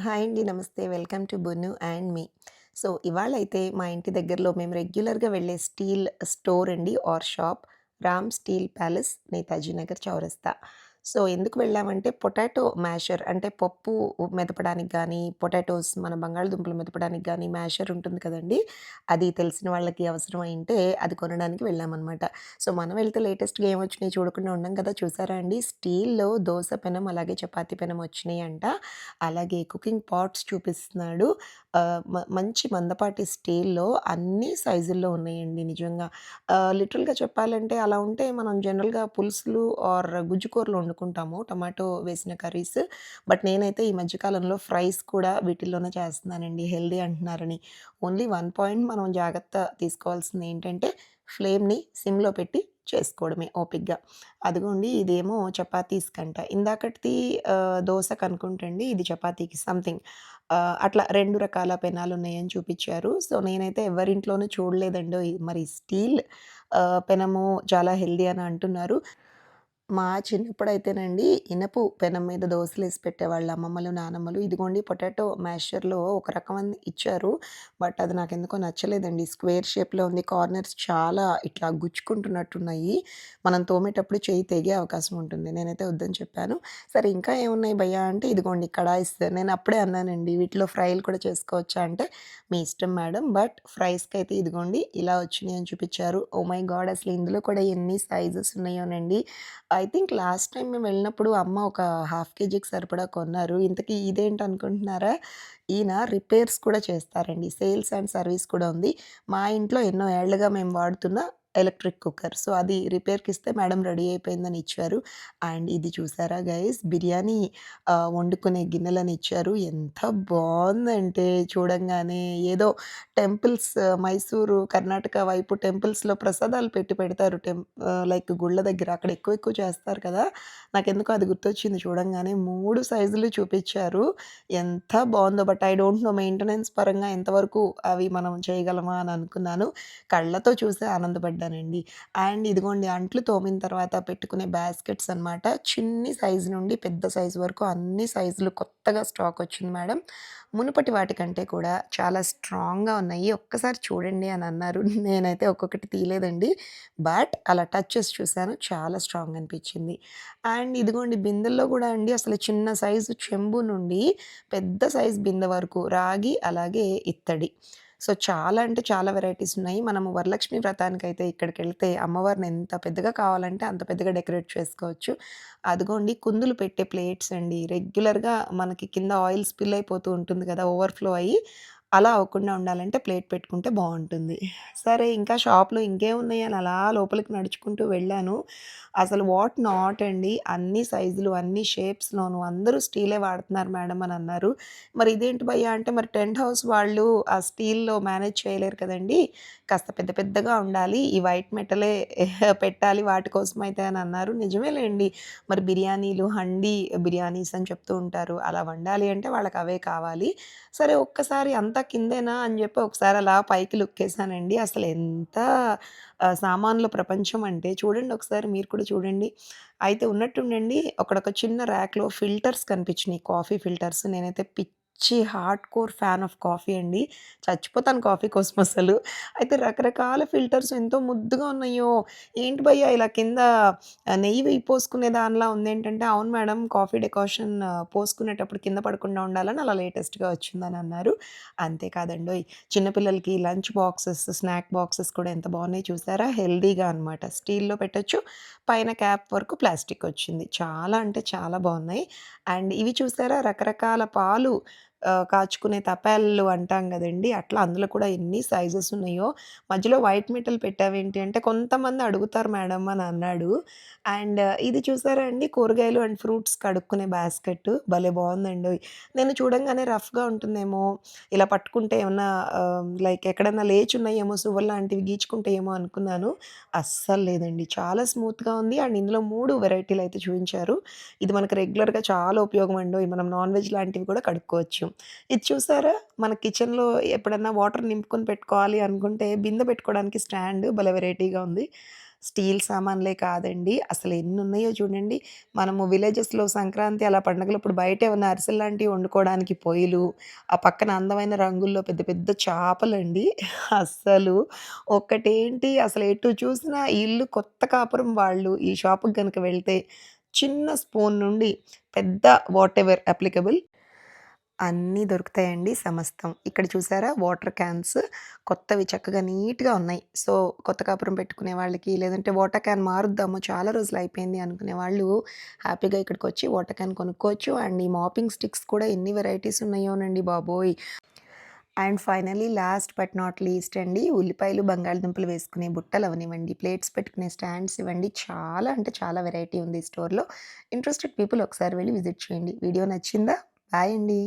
Hi అండి. నమస్తే. Welcome to Bunnu and me. So, ఇవాళ అయితే మా ఇంటి దగ్గరలో మేము రెగ్యులర్‌గా వెళ్ళే స్టీల్ స్టోర్ అండి or shop Ram steel palace Netaji Nagar చౌరస్తా. సో, ఎందుకు వెళ్ళామంటే పొటాటో మ్యాషర్ అంటే పప్పు మెదపడానికి కానీ పొటాటోస్ మన బంగాళదుంపలు మెదపడానికి కానీ మ్యాషర్ ఉంటుంది కదండీ! అది తెలిసిన వాళ్ళకి అవసరం అయింటే అది కొనడానికి వెళ్ళామన్నమాట సో, మనం వెళ్తే లేటెస్ట్‌గా ఏమొచ్చినాయి చూడకుండా ఉన్నాం కదా! చూసారా అండి? స్టీల్‌లో దోశ పెనం, అలాగే చపాతీ పెనం వచ్చినాయంట. అలాగే కుకింగ్ పాట్స్ చూపిస్తున్నాడు. మంచి మందపాటి స్టీల్‌లో అన్ని సైజుల్లో ఉన్నాయండి నిజంగా. లిటరల్‌గా చెప్పాలంటే అలా ఉంటే మనం జనరల్‌గా పులుసులు ఆర్ గుజ్జు కూరలు వండుకుంటాము. టమాటో వేసిన కర్రీస్. బట్ నేనైతే ఈ మధ్యకాలంలో ఫ్రైస్ కూడా వీటిల్లోనే చేస్తున్నానండి హెల్దీ అంటున్నారని. ఓన్లీ వన్ పాయింట్ మనం జాగ్రత్త తీసుకోవాల్సింది ఏంటంటే ఫ్లేమ్‌ని సిమ్‌లో పెట్టి చేసుకోవడమే ఓపిక్గా అదిగోండి ఇదేమో చపాతీస్ కంట ఇందాకటిది దోశ దోసకనుకుంటండి. ఇది చపాతీకి సంథింగ్. అట్లా రెండు రకాల పెనాలు ఉన్నాయని చూపించారు సో, నేనైతే ఎవరింట్లోనూ చూడలేదండో మరి స్టీల్ పెనము చాలా హెల్దీ అని అంటున్నారు. మా చిన్నప్పుడైతేనండి ఇనపు పెనం మీద దోసలేసి పెట్టేవాళ్ళు అమ్మమ్మలు, నానమ్మలు. ఇదిగోండి పొటాటో మ్యాషర్‌లో ఒక రకం ఇచ్చారు. బట్ అది నాకు ఎందుకో నచ్చలేదండి. స్క్వేర్ షేప్‌లో ఉంది. కార్నర్స్ చాలా ఇట్లా గుచ్చుకుంటున్నట్టున్నాయి. మనం తోమేటప్పుడు చేయి తెగే అవకాశం ఉంటుంది. నేనైతే వద్దని చెప్పాను. సరే ఇంకా ఏమున్నాయి భయ్యా అంటే ఇదిగోండి కడాయిస్. నేను అప్పుడే అన్నానండి వీటిలో ఫ్రైలు కూడా చేసుకోవచ్చా అంటే, మీ ఇష్టం మేడం. బట్ ఫ్రైస్కి అయితే ఇదిగోండి ఇలా వచ్చినాయి అని చూపించారు ఓ మై గాడ్! అసలు ఇందులో కూడా ఎన్ని సైజెస్ ఉన్నాయోనండి. ఐ థింక్ లాస్ట్ టైం మేము వెళ్ళినప్పుడు అమ్మ ఒక హాఫ్ కేజీకి సరిపడా కొన్నారు. ఇంతకీ ఇదేంటనుకుంటున్నారా? ఈయన రిపేర్స్ కూడా చేస్తారండి. సేల్స్ అండ్ సర్వీస్ కూడా ఉంది. మా ఇంట్లో ఎన్నో ఏళ్ళుగా మేము వాడుతున్న ఎలక్ట్రిక్ కుక్కర్. సో, అది రిపేర్‌కిస్తే మేడం రెడీ అయిపోయిందని ఇచ్చారు. అండ్ ఇది చూసారా గైస్ బిర్యానీ వండుకునే గిన్నెలని ఇచ్చారు. ఎంత బాగుందంటే చూడంగానే ఏదో టెంపుల్స్ మైసూరు, కర్ణాటక వైపు టెంపుల్స్‌లో ప్రసాదాలు పెట్టి పెడతారు. టెం లైక్ గుళ్ళ దగ్గర అక్కడ ఎక్కువ ఎక్కువ చేస్తారు కదా! నాకెందుకో అది గుర్తొచ్చింది చూడంగానే. మూడు సైజులు చూపించారు ఎంత బాగుందో but I don't know maintenance పరంగా ఎంతవరకు అవి మనం చేయగలమా అని అనుకున్నాను. కళ్ళతో చూసే ఆనందపడ్డానండి. అండ్ ఇదిగోండి అంట్లు తోమిన తర్వాత పెట్టుకునే బాస్కెట్స్ అనమాట. చిన్ని సైజు నుండి పెద్ద సైజు వరకు అన్ని సైజులు కొత్తగా స్టాక్ వచ్చింది మేడం. మునుపటి వాటికంటే కూడా చాలా స్ట్రాంగ్‌గా ఉన్నాయి. ఒక్కసారి చూడండి అని అన్నారు. నేనైతే ఒక్కొక్కటి తీయలేదండి. బట్ అలా టచ్చెస్ చూశాను చాలా స్ట్రాంగ్ అనిపించింది అండ్ ఇదిగోండి బిందెల్లో కూడా అండి అసలు చిన్న సైజు చెంబు నుండి పెద్ద సైజు బిందె వరకు రాగి, అలాగే ఇత్తడి. సో, చాలా అంటే చాలా వెరైటీస్ ఉన్నాయి. మనము వరలక్ష్మి వ్రతానికి అయితే ఇక్కడికి వెళ్తే అమ్మవారిని ఎంత పెద్దగా కావాలంటే అంత పెద్దగా డెకరేట్ చేసుకోవచ్చు. అదిగోండి కుందులు పెట్టే ప్లేట్స్ అండి. రెగ్యులర్‌గా మనకి కింద ఆయిల్ స్పిల్ అయిపోతూ ఉంటుంది కదా! ఓవర్‌ఫ్లో అయ్యి. అలా అవ్వకుండా ఉండాలంటే ప్లేట్ పెట్టుకుంటే బాగుంటుంది సరే ఇంకా షాప్‌లో ఇంకేమున్నాయి అని అలా లోపలికి నడుచుకుంటూ వెళ్ళాను. అసలు వాట్ నాట్ అండి. అన్ని సైజులు, అన్ని షేప్స్‌లోను అందరూ స్టీలే వాడుతున్నారు మేడం అని అన్నారు. మరి ఇదేంటి భయ్యా అంటే మరి టెంట్ హౌస్ వాళ్ళు ఆ స్టీల్‌లో మేనేజ్ చేయలేరు కదండీ! కాస్త పెద్ద పెద్దగా ఉండాలి. ఈ వైట్ మెటలే పెట్టాలి వాటి అయితే అని అన్నారు. నిజమేలేండి మరి బిర్యానీలు, హండీ బిర్యానీస్ అని చెప్తూ ఉంటారు. అలా వండాలి అంటే వాళ్ళకి అవే కావాలి. సరే ఒక్కసారి అంత కిందేనా అని చెప్పి ఒకసారి అలా పైకి లుక్కేసానండి. అసలు ఎంత సామాన్లు సామాన్ల ప్రపంచం అంటే చూడండి ఒకసారి మీరు కూడా చూడండి. అయితే ఉన్నట్టుండండి అక్కడ ఒక చిన్న ర్యాక్‌లో ఫిల్టర్స్ కనిపించినాయి. Coffee filters. నేనైతే పిచ్చి hard core fan of coffee అండి. చచ్చిపోతాను కాఫీ కోసం అసలు. అయితే రకరకాల ఫిల్టర్స్ ఎంతో ముద్దుగా ఉన్నాయో. ఏంటి భయ్య ఇలా కింద నెయ్యి వెయ్యి పోసుకునే దానిలా ఉందేంటంటే, అవును మేడం కాఫీ డెకాషన్ పోసుకునేటప్పుడు కింద పడకుండా ఉండాలని అలా లేటెస్ట్‌గా వచ్చిందని అన్నారు. అంతేకాదండి చిన్నపిల్లలకి లంచ్ బాక్సెస్, స్నాక్ బాక్సెస్ కూడా ఎంత బాగున్నాయి చూసారా? హెల్తీగా అనమాట. స్టీల్‌లో పెట్టొచ్చు. పైన క్యాప్ వరకు ప్లాస్టిక్ వచ్చింది. చాలా అంటే చాలా బాగున్నాయి అండ్ ఇవి చూసారా రకరకాల పాలు కాచుకునే తపాలు అంటాం కదండి అట్లా అందులో కూడా ఎన్ని సైజెస్ ఉన్నాయో. మధ్యలో వైట్ మెటల్ పెట్టావేంటి అంటే కొంతమంది అడుగుతారు మేడం అని అన్నాడు. అండ్ ఇది చూసారా అండి కూరగాయలు అండ్ ఫ్రూట్స్ కడుక్కునే బాస్కెట్ భలే బాగుందండి నేను చూడంగానే రఫ్‌గా ఉంటుందేమో, ఇలా పట్టుకుంటే ఏమన్నా లైక్ ఎక్కడన్నా లేచున్నాయేమో సువ్వలు లాంటివి గీచుకుంటే ఏమో అనుకున్నాను. అస్సలు లేదండి. చాలా స్మూత్‌గా ఉంది. అండ్ ఇందులో మూడు వెరైటీలు అయితే చూపించారు ఇది మనకు రెగ్యులర్‌గా చాలా ఉపయోగం అండి మనం నాన్ వెజ్ లాంటివి కూడా కడుక్కోవచ్చు. ఇది చూసారా? మన కిచెన్‌లో ఎప్పుడన్నా వాటర్ నింపుకొని పెట్టుకోవాలి అనుకుంటే బిందె పెట్టుకోవడానికి స్టాండ్ భలే వెరైటీగా ఉంది. స్టీల్ సామాన్లే కాదండి. అసలు ఎన్ని ఉన్నాయో చూడండి. మనము విలేజెస్‌లో సంక్రాంతి అలా పండగలప్పుడు బయట ఉన్న అరిసెలు లాంటివి వండుకోవడానికి పొయ్యిలు, ఆ పక్కన అందమైన రంగుల్లో పెద్ద పెద్ద చేపలండి అస్సలు ఒక్కటేంటి అసలు ఎటు చూసినా ఇల్లు కొత్త కాపురం వాళ్ళు ఈ షాపుకి గనుక వెళ్తే చిన్న స్పూన్ నుండి పెద్ద వాట్ ఎవర్ అప్లికబుల్ అన్నీ దొరుకుతాయండి సమస్తం. ఇక్కడ చూసారా వాటర్ క్యాన్స్ కొత్తవి చక్కగా నీట్‌గా ఉన్నాయి. సో, కొత్త కాపురం పెట్టుకునే వాళ్ళకి లేదంటే వాటర్ క్యాన్ మారుద్దాము చాలా రోజులయిపోయింది అనుకునే వాళ్ళు హ్యాపీగా ఇక్కడికి వచ్చి వాటర్ క్యాన్ కొనుక్కోవచ్చు. అండ్ ఈ మాపింగ్ స్టిక్స్ కూడా ఎన్ని వెరైటీస్ ఉన్నాయోనండి బాబోయ్! And finally last but not least అండి ఉల్లిపాయలు, బంగాళదుంపలు వేసుకునే బుట్టలు అవనివ్వండి ప్లేట్స్ పెట్టుకునే స్టాండ్స్ ఇవ్వండి. చాలా అంటే చాలా వెరైటీ ఉంది ఈ స్టోర్‌లో. ఇంట్రెస్టెడ్ పీపుల్ ఒకసారి వెళ్ళి విజిట్ చేయండి. వీడియో నచ్చిందా? బాయ్ అండి.